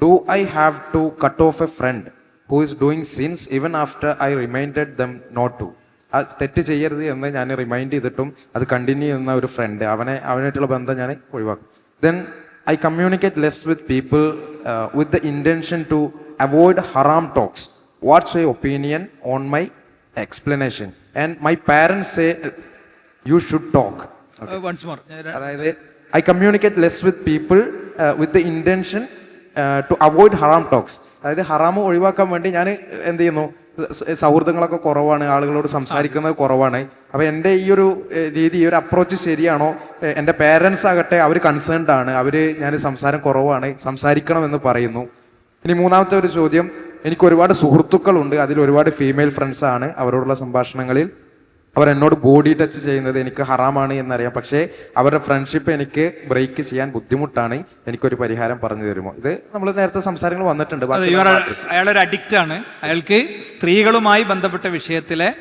do I have to cut off a friend who is doing sins even after I reminded them not to? ആ തെറ്റ് ചെയ്യരുത് എന്ന് ഞാൻ remind ചെയ്തിട്ടും അത് കണ്ടിന്യൂ ചെയ്യുന്ന ഒരു ഫ്രണ്ട് അവനെ അവനായിട്ടുള്ള ബന്ധം ഞാൻ ഒഴിവാക്കും then I communicate less with people with the intention to avoid Haram talks what's I opinion on my explanation and my parents say you should talk once more അതായത് I communicate less with people with the intention to avoid Haram talks അതായത് ഹറാമ് ഒഴിവാക്കാൻ വേണ്ടി ഞാൻ എന്ത് ചെയ്യുന്നു? സൗഹൃദങ്ങളൊക്കെ കുറവാണ് ആളുകളോട് സംസാരിക്കുന്നത് കുറവാണ്. അപ്പൊ എന്റെ ഈ ഒരു രീതി ഈ ഒരു അപ്രോച്ച് ശരിയാണോ? എന്റെ പേരൻസ് ആകട്ടെ അവർ കൺസേൺഡ് ആണ്. അവർ ഞാൻ സംസാരം കുറവാണ് സംസാരിക്കണം എന്ന് പറയുന്നു. ഇനി മൂന്നാമത്തെ ഒരു ചോദ്യം. എനിക്ക് ഒരുപാട് സുഹൃത്തുക്കളുണ്ട്. അതിൽ ഒരുപാട് ഫീമെയിൽ ഫ്രണ്ട്സ് ആണ് അവരോടുള്ള സംഭാഷണങ്ങളിൽ. അവർ എന്നോട് ബോഡി ടച്ച് ചെയ്യുന്നത് എനിക്ക് ഹറാമാണ് എന്നറിയാം. പക്ഷേ അവരുടെ ഫ്രണ്ട്ഷിപ്പ് എനിക്ക് ബ്രേക്ക് ചെയ്യാൻ ബുദ്ധിമുട്ടാണ്. എനിക്കൊരു പരിഹാരം പറഞ്ഞു തരുമോ? ഇത് നമ്മൾ നേരത്തെ സംസാരങ്ങൾ വന്നിട്ടുണ്ട്. അയാളൊരു അഡിക്റ്റ് ആണ്. അയാൾക്ക് സ്ത്രീകളുമായി ബന്ധപ്പെട്ട വിഷയത്തിലെ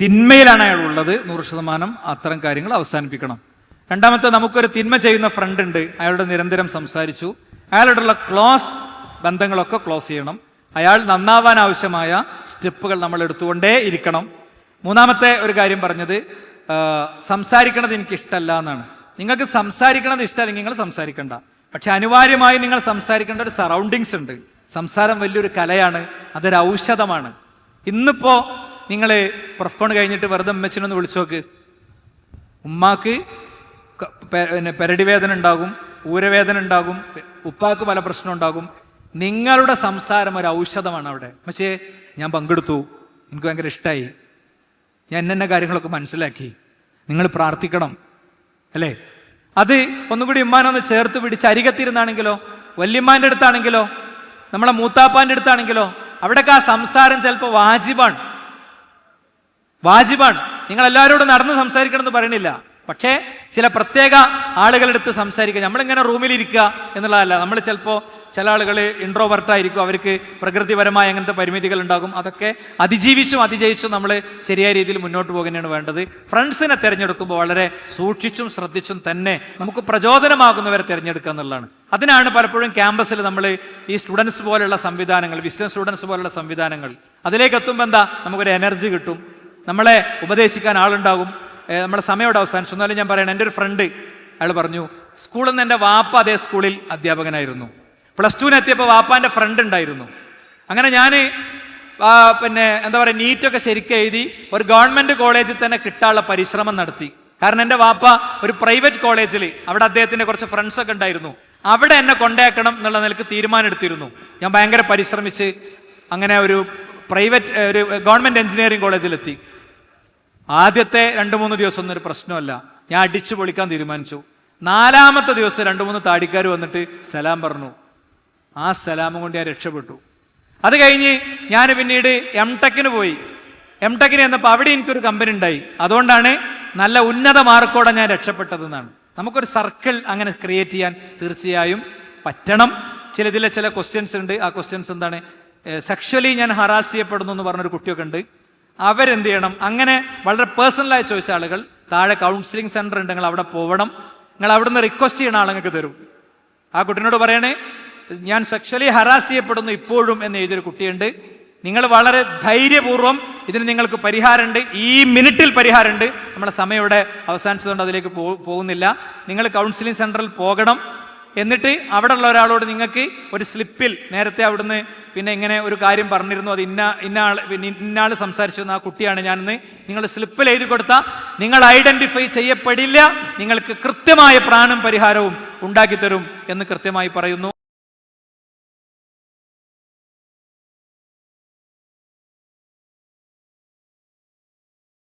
തിന്മയിലാണ് അയാൾ ഉള്ളത്. നൂറ് ശതമാനം അത്തരം കാര്യങ്ങൾ അവസാനിപ്പിക്കണം. രണ്ടാമത്തെ നമുക്കൊരു തിന്മ ചെയ്യുന്ന ഫ്രണ്ട് ഉണ്ട്. അയാളുടെ നിരന്തരം സംസാരിച്ചു. അയാളോടുള്ള ക്ലോസ് ബന്ധങ്ങളൊക്കെ ക്ലോസ് ചെയ്യണം. അയാൾ നന്നാവാൻ ആവശ്യമായ സ്റ്റെപ്പുകൾ നമ്മൾ എടുത്തുകൊണ്ടേ ഇരിക്കണം. മൂന്നാമത്തെ ഒരു കാര്യം പറഞ്ഞത് സംസാരിക്കണത് എനിക്ക് ഇഷ്ടമല്ല എന്നാണ്. നിങ്ങൾക്ക് സംസാരിക്കണത് ഇഷ്ടമല്ലെങ്കിൽ നിങ്ങൾ സംസാരിക്കണ്ട. പക്ഷെ അനിവാര്യമായി നിങ്ങൾ സംസാരിക്കേണ്ട ഒരു സറൗണ്ടിങ്സ് ഉണ്ട്. സംസാരം വലിയൊരു കലയാണ് അതൊരു ഔഷധമാണ്. ഇന്നിപ്പോ നിങ്ങൾ പ്രഫോൺ കഴിഞ്ഞിട്ട് വെറുതെ അമ്മച്ചിനൊന്ന് വിളിച്ചു നോക്ക്. ഉമ്മാക്ക് പിന്നെ പെരടി വേദന ഉണ്ടാകും ഊരവേദന ഉണ്ടാകും ഉപ്പാക്ക് പല പ്രശ്നം ഉണ്ടാകും. നിങ്ങളുടെ സംസാരം ഒരു ഔഷധമാണ് അവിടെ. പക്ഷേ ഞാൻ പങ്കെടുത്തു. എനിക്ക് ഭയങ്കര ഇഷ്ടമായി ഞാൻ എന്നെ കാര്യങ്ങളൊക്കെ മനസ്സിലാക്കി. നിങ്ങൾ പ്രാർത്ഥിക്കണം. അല്ലേ? അത് ഒന്നുകൂടി ഉമ്മാനൊന്ന് ചേർത്ത് പിടിച്ച് അരികത്തിരുന്നാണെങ്കിലോ വല്യമ്മാന്റെ അടുത്താണെങ്കിലോ നമ്മളെ മൂത്താപ്പാന്റെ അടുത്താണെങ്കിലോ അവിടെയൊക്കെ ആ സംസാരം ചിലപ്പോൾ വാജിബാണ്. വാജിബാണ്. നിങ്ങൾ എല്ലാവരോടും നടന്ന് സംസാരിക്കണം എന്ന് പറയണില്ല. പക്ഷേ ചില പ്രത്യേക ആളുകളെടുത്ത് സംസാരിക്കുക. നമ്മളിങ്ങനെ റൂമിലിരിക്കുക എന്നുള്ളതല്ല. നമ്മൾ ചിലപ്പോൾ ചില ആളുകൾ ഇൻട്രോവർട്ടായിരിക്കും അവർക്ക് പ്രകൃതിപരമായ അങ്ങനത്തെ പരിമിതികൾ ഉണ്ടാകും. അതൊക്കെ അതിജീവിച്ചും അതിജയിച്ചും നമ്മൾ ശരിയായ രീതിയിൽ മുന്നോട്ട് പോകുന്നതാണ് വേണ്ടത്. ഫ്രണ്ട്സിനെ തിരഞ്ഞെടുക്കുമ്പോൾ വളരെ സൂക്ഷിച്ചും ശ്രദ്ധിച്ചും തന്നെ നമുക്ക് പ്രചോദനമാകുന്നവരെ തിരഞ്ഞെടുക്കുക എന്നുള്ളതാണ്. അതിനാണ് പലപ്പോഴും ക്യാമ്പസിൽ നമ്മൾ ഈ സ്റ്റുഡൻസ് പോലുള്ള സംവിധാനങ്ങൾ വിസ്റ്റൻ സ്റ്റുഡൻസ് പോലുള്ള സംവിധാനങ്ങൾ അതിലേക്ക് എത്തുമ്പോൾ എന്താ? നമുക്കൊരു എനർജി കിട്ടും. നമ്മളെ ഉപദേശിക്കാൻ ആളുണ്ടാകും. നമ്മുടെ സമയോടെ അവസാനിച്ചു. എന്നാലും ഞാൻ പറയണം എന്റെ ഒരു ഫ്രണ്ട് അയാൾ പറഞ്ഞു സ്കൂളിൽ നിന്ന് എന്റെ വാപ്പ അതേ സ്കൂളിൽ അധ്യാപകനായിരുന്നു. പ്ലസ് ടുവിനെത്തിയപ്പോൾ വാപ്പാന്റെ ഫ്രണ്ട് ഉണ്ടായിരുന്നു. അങ്ങനെ ഞാൻ പിന്നെ എന്താ പറയുക നീറ്റൊക്കെ ശരിക്കും എഴുതി ഒരു ഗവൺമെന്റ് കോളേജിൽ തന്നെ കിട്ടാനുള്ള പരിശ്രമം നടത്തി. കാരണം എന്റെ വാപ്പ ഒരു പ്രൈവറ്റ് കോളേജിൽ അവിടെ അദ്ദേഹത്തിന്റെ കുറച്ച് ഫ്രണ്ട്സൊക്കെ ഉണ്ടായിരുന്നു. അവിടെ എന്നെ കൊണ്ടേക്കണം എന്നുള്ള നിലയ്ക്ക് തീരുമാനം എടുത്തിരുന്നു ഞാൻ ഭയങ്കര പരിശ്രമിച്ച് അങ്ങനെ ഒരു പ്രൈവറ്റ് ഒരു ഗവൺമെന്റ് എഞ്ചിനീയറിംഗ് കോളേജിലെത്തി ആദ്യത്തെ രണ്ട് മൂന്ന് ദിവസം ഒന്നും ഒരു പ്രശ്നമല്ല. ഞാൻ അടിച്ചു പൊളിക്കാൻ തീരുമാനിച്ചു. നാലാമത്തെ ദിവസം രണ്ട് മൂന്ന് താടിക്കാർ വന്നിട്ട് സലാം പറഞ്ഞു. ആ സലാമും കൊണ്ട് ഞാൻ രക്ഷപ്പെട്ടു. അത് കഴിഞ്ഞ് ഞാൻ പിന്നീട് എം ടെക്കിന് പോയി. എം ടെക്കിന് ചെന്നപ്പോൾ അവിടെ എനിക്കൊരു കമ്പനി ഉണ്ടായി. അതുകൊണ്ടാണ് നല്ല ഉന്നത മാർക്കോടെ ഞാൻ രക്ഷപ്പെട്ടതെന്നാണ്. നമുക്കൊരു സർക്കിൾ അങ്ങനെ ക്രിയേറ്റ് ചെയ്യാൻ തീർച്ചയായും പറ്റണം. ചിലതിലെ ചില ക്വസ്റ്റ്യൻസ് ഉണ്ട്. ആ ക്വസ്റ്റ്യൻസ് എന്താണ്? സെക്ഷലി ഞാൻ ഹറാസ് ചെയ്യപ്പെടുന്നു എന്ന് പറഞ്ഞൊരു കുട്ടിയൊക്കെ ഉണ്ട്. അവരെന്ത് ചെയ്യണം? അങ്ങനെ വളരെ പേഴ്സണലായി ചോദിച്ച ആളുകൾ താഴെ കൗൺസിലിംഗ് സെന്റർ ഉണ്ട്. നിങ്ങൾ അവിടെ പോകണം നിങ്ങൾ അവിടുന്ന് റിക്വസ്റ്റ് ചെയ്യണ ആളുങ്ങൾക്ക് തരും. ആ കുട്ടീനോട് പറയണേ ഞാൻ സെക്ഷലി ഹറാസ് ചെയ്യപ്പെടുന്നു ഇപ്പോഴും എന്ന് എഴുതിയൊരു കുട്ടിയുണ്ട്. നിങ്ങൾ വളരെ ധൈര്യപൂർവം ഇതിന് നിങ്ങൾക്ക് പരിഹാരമുണ്ട്. ഈ മിനിറ്റിൽ പരിഹാരമുണ്ട്. നമ്മളെ സമയം ഇവിടെ അവസാനിച്ചതുകൊണ്ട് അതിലേക്ക് പോകുന്നില്ല. നിങ്ങൾ കൗൺസിലിംഗ് സെന്ററിൽ പോകണം. എന്നിട്ട് അവിടെ ഉള്ള ഒരാളോട് നിങ്ങൾക്ക് ഒരു സ്ലിപ്പിൽ നേരത്തെ അവിടുന്ന് പിന്നെ ഇങ്ങനെ ഒരു കാര്യം പറഞ്ഞിരുന്നു. അത് ഇന്ന ഇന്ന ആൾ പിന്നെ ഇന്ന ആൾ സംസാരിച്ചു എന്ന് ആ കുട്ടിയാണ് ഞാനെന്ന് നിങ്ങൾ സ്ലിപ്പിൽ എഴുതി കൊടുത്താൽ നിങ്ങൾ ഐഡന്റിഫൈ ചെയ്യപ്പെടില്ല. നിങ്ങൾക്ക് കൃത്യമായ പ്രാണും പരിഹാരവും ഉണ്ടാക്കിത്തരും എന്ന് കൃത്യമായി പറയുന്നു.